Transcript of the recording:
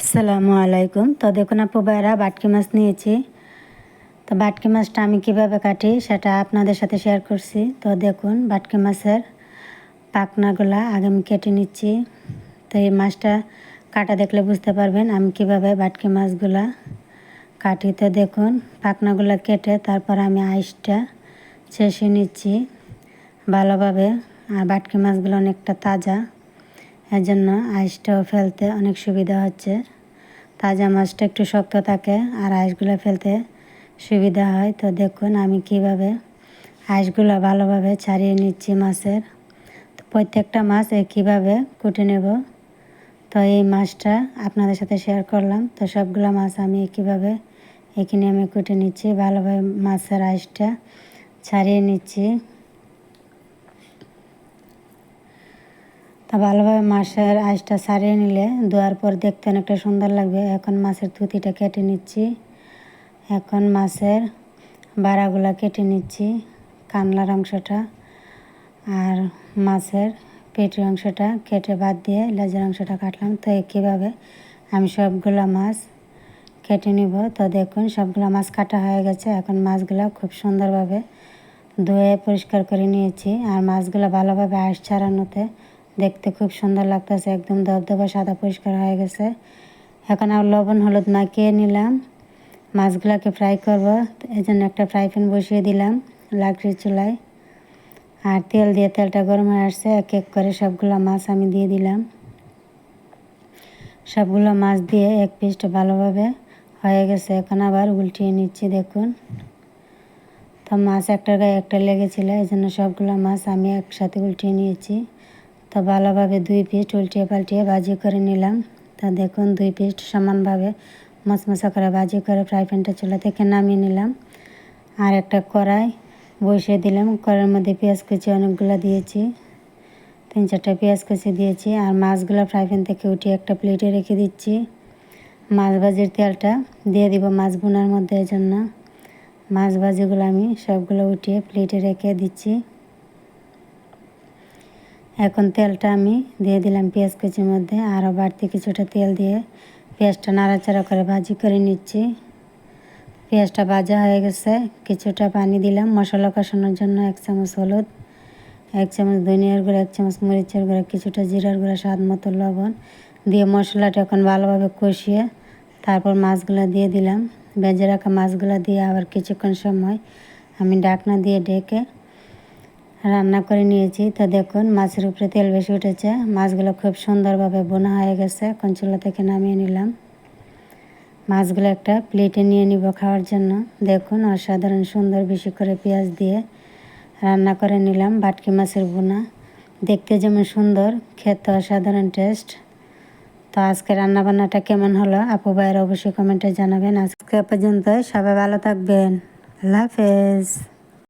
আসসালামু আলাইকুম। তো দেখুন আপু ভাইরা, বাটকি মাছ নিয়েছি। তো বাটকি মাছটা আমি কীভাবে কাটি সেটা আপনাদের সাথে শেয়ার করছি। তো দেখুন, বাটকি মাছের পাখনাগুলা আগে আমি কেটে নিচ্ছি। তো এই মাছটা কাটা দেখলে বুঝতে পারবেন আমি কীভাবে বাটকি মাছগুলা কাটি। তো দেখুন পাখনাগুলো কেটে তারপর আমি আইসটা ছেঁচে নিচ্ছি। ভালোভাবে, আর বাটকি মাছগুলো অনেকটা তাজা। এর জন্য আইসটাও ফেলতে অনেক সুবিধা হচ্ছে। তাজা মাছটা একটু শক্ত থাকে আর আইসগুলো ফেলতে সুবিধা হয়। তো দেখুন আমি কীভাবে আইসগুলো ভালোভাবে ছাড়িয়ে নিচ্ছি মাছের। তো প্রত্যেকটা মাছ কীভাবে কুটে নেব? তো এই মাছটা আপনাদের সাথে শেয়ার করলাম। তো সবগুলো মাছ আমি কীভাবে এখানে আমি কুটে নিচ্ছি? ভালোভাবে মাছের আইসটা ছাড়িয়ে নিচ্ছি। তা ভালোভাবে মাছের আঁশটা সারিয়ে নিলে ধোয়ার পর দেখতে অনেকটা সুন্দর লাগবে। এখন মাছের থুতিটা কেটে নিচ্ছি। এখন মাছের বাড়াগুলা কেটে নিচ্ছি কানলার অংশটা আর মাছের পেটের অংশটা কেটে বাদ দিয়ে লেজের অংশটা কাটলাম। তো কীভাবে আমি সবগুলো মাছ কেটে নিব। তো দেখুন, সবগুলো মাছ কাটা হয়ে গেছে। এখন মাছগুলো খুব সুন্দরভাবে ধুয়ে পরিষ্কার করে নিয়েছি। আর মাছগুলো ভালোভাবে আঁশ ছাড়ানোতে দেখতে খুব সুন্দর লাগতেছে, একদম দবদবা সাদা পরিষ্কার হয়ে গেছে। এখন আর লবণ হলুদ মাখিয়ে নিলাম। মাছগুলোকে ফ্রাই করব এই জন্য একটা ফ্রাই প্যান বসিয়ে দিলাম লাকড়ির চুলায়। আর তেল দিয়ে তেলটা গরম হয়ে আসছে, এক এক করে সবগুলো মাছ আমি দিয়ে দিলাম। সবগুলো মাছ দিয়ে এক পিসটা ভালোভাবে হয়ে গেছে, এখন আবার উল্টিয়ে নিচ্ছি, দেখুন। তো মাছ একটার গায়ে একটা লেগেছিলো এই জন্য সবগুলো মাছ আমি একসাথে উল্টিয়ে নিয়েছি। তো ভালোভাবে দুই পিস উল্টিয়ে পাল্টিয়ে ভাজি করে নিলাম। তা দেখুন, দুই পিস সমানভাবে মশমশা করে ভাজি করে ফ্রাই প্যানটা চুলা থেকে নামিয়ে নিলাম। আর একটা কড়াই বসিয়ে দিলাম। কড়াইয়ের মধ্যে পেঁয়াজ কুচি অনেকগুলো দিয়েছি। তিন চারটা পেঁয়াজ কুচি দিয়েছি। আর মাছগুলো ফ্রাই প্যান থেকে উঠিয়ে একটা প্লেটে রেখে দিচ্ছি। মাছ ভাজির তেলটা দিয়ে দিব মাছ বোনার মধ্যে জন্য মাছ ভাজিগুলো আমি সবগুলো উঠিয়ে প্লেটে রেখে দিচ্ছি। এখন তেলটা আমি দিয়ে দিলাম পেঁয়াজ কুচির মধ্যে আরও বাড়তি কিছুটা তেল দিয়ে পেঁয়াজটা নাড়াচাড়া করে ভাজি করে নিচ্ছি। পেঁয়াজটা ভাজা হয়ে গেছে, কিছুটা পানি দিলাম মশলা কষানোর জন্য, এক চামচ হলুদ, এক চামচ ধনিয়ার গুঁড়ো, এক চামচ মরিচের গুঁড়ো, কিছুটা জিরার গুঁড়ো, স্বাদ মতো লবণ দিয়ে মশলাটা এখন ভালোভাবে কষিয়ে তারপর মাছগুলো দিয়ে দিলাম। ভেজে রাখা মাছগুলো দিয়ে আবার কিছুক্ষণ সময় আমি ডাকনা দিয়ে ডেকে রান্না করে নিয়েছি। তো দেখুন, মাছের উপরে তেল বেশি উঠেছে। মাছগুলো খুব সুন্দরভাবে বোনা হয়ে গেছে। এখন চুলা থেকে নামিয়ে নিলাম। মাছগুলো একটা প্লেটে নিয়ে নিব খাওয়ার জন্য। দেখুন, অসাধারণ সুন্দর বেশি করে পেঁয়াজ দিয়ে রান্না করে নিলাম, বাটকি মাছের বোনা। দেখতে যেমন সুন্দর, খেতে অসাধারণ টেস্ট। তো আজকে রান্নাবান্নাটা কেমন হলো? আপু ভাইয়ের অবশ্যই কমেন্টে জানাবেন। আজকে পর্যন্ত সবাই ভালো থাকবেন। আল্লাহ হাফেজ।